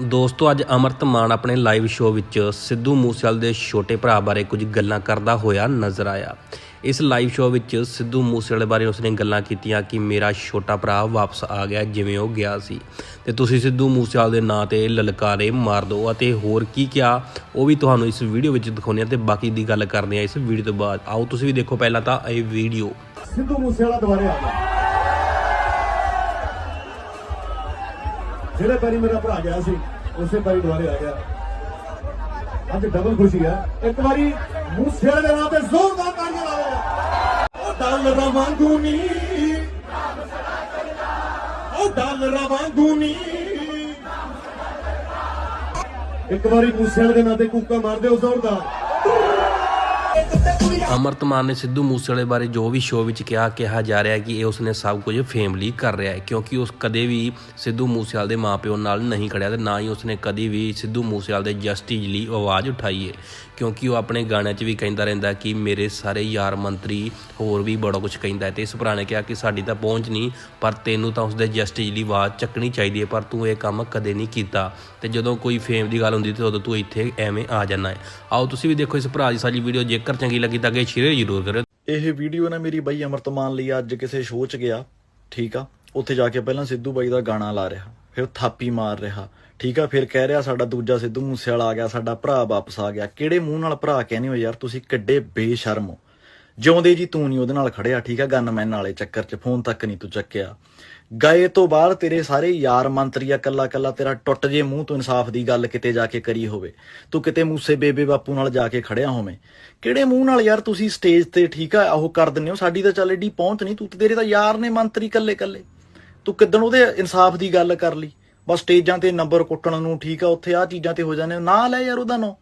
ਦੋਸਤੋ, ਅੱਜ ਅਮਰਤ ਮਾਨ ਆਪਣੇ ਲਾਈਵ ਸ਼ੋਅ ਵਿੱਚ ਸਿੱਧੂ ਮੂਸੇਵਾਲ ਦੇ ਛੋਟੇ ਭਰਾ ਬਾਰੇ ਕੁਝ ਗੱਲਾਂ ਕਰਦਾ ਹੋਇਆ ਨਜ਼ਰ ਆਇਆ। ਇਸ ਲਾਈਵ ਸ਼ੋਅ ਵਿੱਚ ਸਿੱਧੂ ਮੂਸੇਵਾਲੇ ਬਾਰੇ ਉਸਨੇ ਗੱਲਾਂ ਕੀਤੀਆਂ ਕਿ ਮੇਰਾ ਛੋਟਾ ਭਰਾ ਵਾਪਸ ਆ ਗਿਆ, ਜਿਵੇਂ ਉਹ ਗਿਆ ਸੀ। ਤੇ ਤੁਸੀਂ ਸਿੱਧੂ ਮੂਸੇਵਾਲ ਦੇ ਨਾਂ ਤੇ ਲਲਕਾਰੇ ਮਾਰ ਦਿਓ ਅਤੇ ਹੋਰ ਕੀ ਕਿਹਾ, ਉਹ ਵੀ ਤੁਹਾਨੂੰ ਇਸ ਵੀਡੀਓ ਵਿੱਚ ਦਿਖਾਉਂਦੇ ਹਾਂ ਤੇ ਬਾਕੀ ਦੀ ਗੱਲ ਕਰਦੇ ਹਾਂ ਇਸ ਵੀਡੀਓ ਤੋਂ ਬਾਅਦ। ਆਓ, ਤੁਸੀਂ ਵੀ ਦੇਖੋ ਪਹਿਲਾਂ ਤਾਂ ਇਹ ਵੀਡੀਓ ਸਿੱਧੂ ਮੂਸੇਵਾਲਾ ਦੁਬਾਰੇ ਆ ਗਿਆ। ਜਿਹੜੇ ਪੈਰੀ ਮੇਰਾ ਭਰਾ ਗਿਆ ਸੀ, ਉਸੇ ਪੈਰੀ ਦੁਬਾਰੇ ਆ ਗਿਆ। ਅੱਜ ਡਬਲ ਖੁਸ਼ੀ ਹੈ। ਇੱਕ ਵਾਰੀ ਮੂਸੇਵਾਲੇ ਦੇ ਨਾਂ ਤੇ ਜ਼ੋਰਦਾਰ ਤਾੜੀਆਂ ਲਾਓ। ਉਹ ਡਾਲਰਾਂ ਵਾਂਗੂ ਨੀ। ਉਹ ਡਾਲਰਾਂ ਵਾਂਗੂ ਨੀ। ਇੱਕ ਵਾਰੀ ਮੂਸੇਵਾਲੇ ਦੇ ਨਾਂ ਤੇ ਕੂਕਾ ਮਾਰਦੇ ਦਿਓ ਜ਼ੋਰਦਾਰ। ਅਮਰਤ ਮਾਨ ਨੇ ਸਿੱਧੂ ਮੂਸੇਵਾਲੇ ਬਾਰੇ ਜੋ ਵੀ ਸ਼ੋਅ ਵਿੱਚ ਕਿਹਾ ਕਿਹਾ ਜਾ ਰਿਹਾ ਹੈ ਕਿ ਇਹ ਉਸਨੇ ਸਭ ਕੁਝ ਫੇਮ ਲਈ ਕਰ ਰਿਹਾ ਹੈ, ਕਿਉਂਕਿ ਉਸ ਕਦੇ ਵੀ ਸਿੱਧੂ ਮੂਸੇਵਾਲੇ ਦੇ ਮਾਪਿਓ ਨਾਲ ਨਹੀਂ ਖੜਿਆ ਤੇ ਨਾ ਹੀ ਉਸਨੇ ਕਦੀ ਵੀ ਸਿੱਧੂ ਮੂਸੇਵਾਲੇ ਦੇ ਜਸਟਿਸ ਲਈ ਆਵਾਜ਼ ਉਠਾਈ ਹੈ, ਕਿਉਂਕਿ ਉਹ ਆਪਣੇ ਗਾਣਿਆਂ 'ਚ ਵੀ ਕਹਿੰਦਾ ਰਹਿੰਦਾ ਕਿ ਮੇਰੇ ਸਾਰੇ ਯਾਰ ਮੰਤਰੀ ਹੋਰ ਵੀ ਬੜਾ ਕੁਝ ਕਹਿੰਦਾ ਹੈ ਤੇ ਇਸ ਭਰਾ ਨੇ ਕਿਹਾ ਕਿ ਸਾਡੀ ਤਾਂ ਪਹੁੰਚ ਨਹੀਂ, ਪਰ ਤੈਨੂੰ ਤਾਂ ਉਸਦੇ ਜਸਟਿਸ ਲਈ ਆਵਾਜ਼ ਚੱਕਣੀ ਚਾਹੀਦੀ ਹੈ, ਪਰ ਤੂੰ ਇਹ ਕੰਮ ਕਦੇ ਨਹੀਂ ਕੀਤਾ ਤੇ ਜਦੋਂ ਕੋਈ ਫੇਮ ਦੀ ਗੱਲ ਹੁੰਦੀ ਤੇ ਉਦੋਂ ਤੂੰ ਇੱਥੇ ਐਵੇਂ ਆ ਜਾਂਦਾ ਹੈ। ਆਓ ਤੁਸੀਂ ਵੀ ਦੇਖੋ ਇਸ ਭਰਾ ਦੀ ਸਾਰੀ ਵੀਡੀਓ ਜੇਕਰ ਚੰਗੀ ਲੱਗੀ ਤਾਂ ਅੱਗੇ ਸ਼ੇਅਰ ਜ਼ਰੂਰ ਕਰਿਓ। ਇਹ ਵੀਡੀਓ ਨਾ ਮੇਰੀ ਬਾਈ ਅਮਰਤਮਾਨ ਲਈ ਅੱਜ ਕਿਸੇ ਸ਼ੋਅ 'ਚ ਗਿਆ, ਠੀਕ ਆ? ਉੱਥੇ ਜਾ ਕੇ ਪਹਿਲਾਂ ਸਿੱਧੂ ਬਾਈ ਦਾ ਗਾਣਾ ਲਾ ਰਿਹਾ, ਫਿਰ ਥਾਪੀ ਮਾਰ ਰਿਹਾ, ਠੀਕ ਆ? ਫਿਰ ਕਹਿ ਰਿਹਾ ਸਾਡਾ ਦੂਜਾ ਸਿੱਧੂ ਮੂਸੇਵਾਲਾ ਆ ਗਿਆ, ਸਾਡਾ ਭਰਾ ਵਾਪਸ ਆ ਗਿਆ। ਕਿਹੜੇ ਮੂੰਹ ਨਾਲ ਭਰਾ ਕਹਿੰਦੇ ਹੋ ਯਾਰ, ਤੁਸੀਂ ਕਿੱਡੇ ਬੇਸ਼ਰਮ ਹੋ। ਜਿਉਂਦੇ ਜੀ ਤੂੰ ਨਹੀਂ ਉਹਦੇ ਨਾਲ ਖੜਿਆ, ਠੀਕ ਆ? ਗਨਮੈਨ ਵਾਲੇ ਚੱਕਰ 'ਚ ਫੋਨ ਤੱਕ ਨਹੀਂ ਤੂੰ ਚੱਕਿਆ। ਗਏ ਤੋਂ ਬਾਅਦ ਤੇਰੇ ਸਾਰੇ ਯਾਰ ਮੰਤਰੀਆ ਕੱਲਾ ਕੱਲਾ ਤੇਰਾ ਟੁੱਟ ਜੇ ਮੂੰਹ ਤੋਂ ਇਨਸਾਫ ਦੀ ਗੱਲ ਕਿਤੇ ਜਾ ਕੇ ਕਰੀ ਹੋਵੇ। ਤੂੰ ਕਿਤੇ ਮੂਸੇ ਬੇਬੇ ਬਾਪੂ ਨਾਲ ਜਾ ਕੇ ਖੜਿਆ ਹੋਵੇਂ। ਕਿਹੜੇ ਮੂੰਹ ਨਾਲ ਯਾਰ ਤੁਸੀਂ ਸਟੇਜ ਤੇ ਠੀਕ ਆ ਉਹ ਕਰ ਦਿੰਦੇ ਹੋ? ਸਾਡੀ ਤਾਂ ਚੱਲ ਏਡੀ ਪਹੁੰਚ ਨਹੀਂ ਤੂੰ ਤੇਰੇ ਤਾਂ ਯਾਰ ਨੇ ਮੰਤਰੀ ਕੱਲੇ ਕੱਲੇ। ਤੂੰ ਕਿਦਣ ਉਹਦੇ ਇਨਸਾਫ ਦੀ ਗੱਲ ਕਰ ਲਈ? ਬਸ ਸਟੇਜਾਂ ਤੇ ਨੰਬਰ ਕੁੱਟਣ ਨੂੰ ਠੀਕ ਆ, ਉੱਥੇ ਆ ਚੀਜ਼ਾਂ ਤੇ ਹੋ ਜਾਂਦੇ ਹੋ। ਨਾ ਲੈ ਯਾਰ ਉਹਦਾ ਨੋ।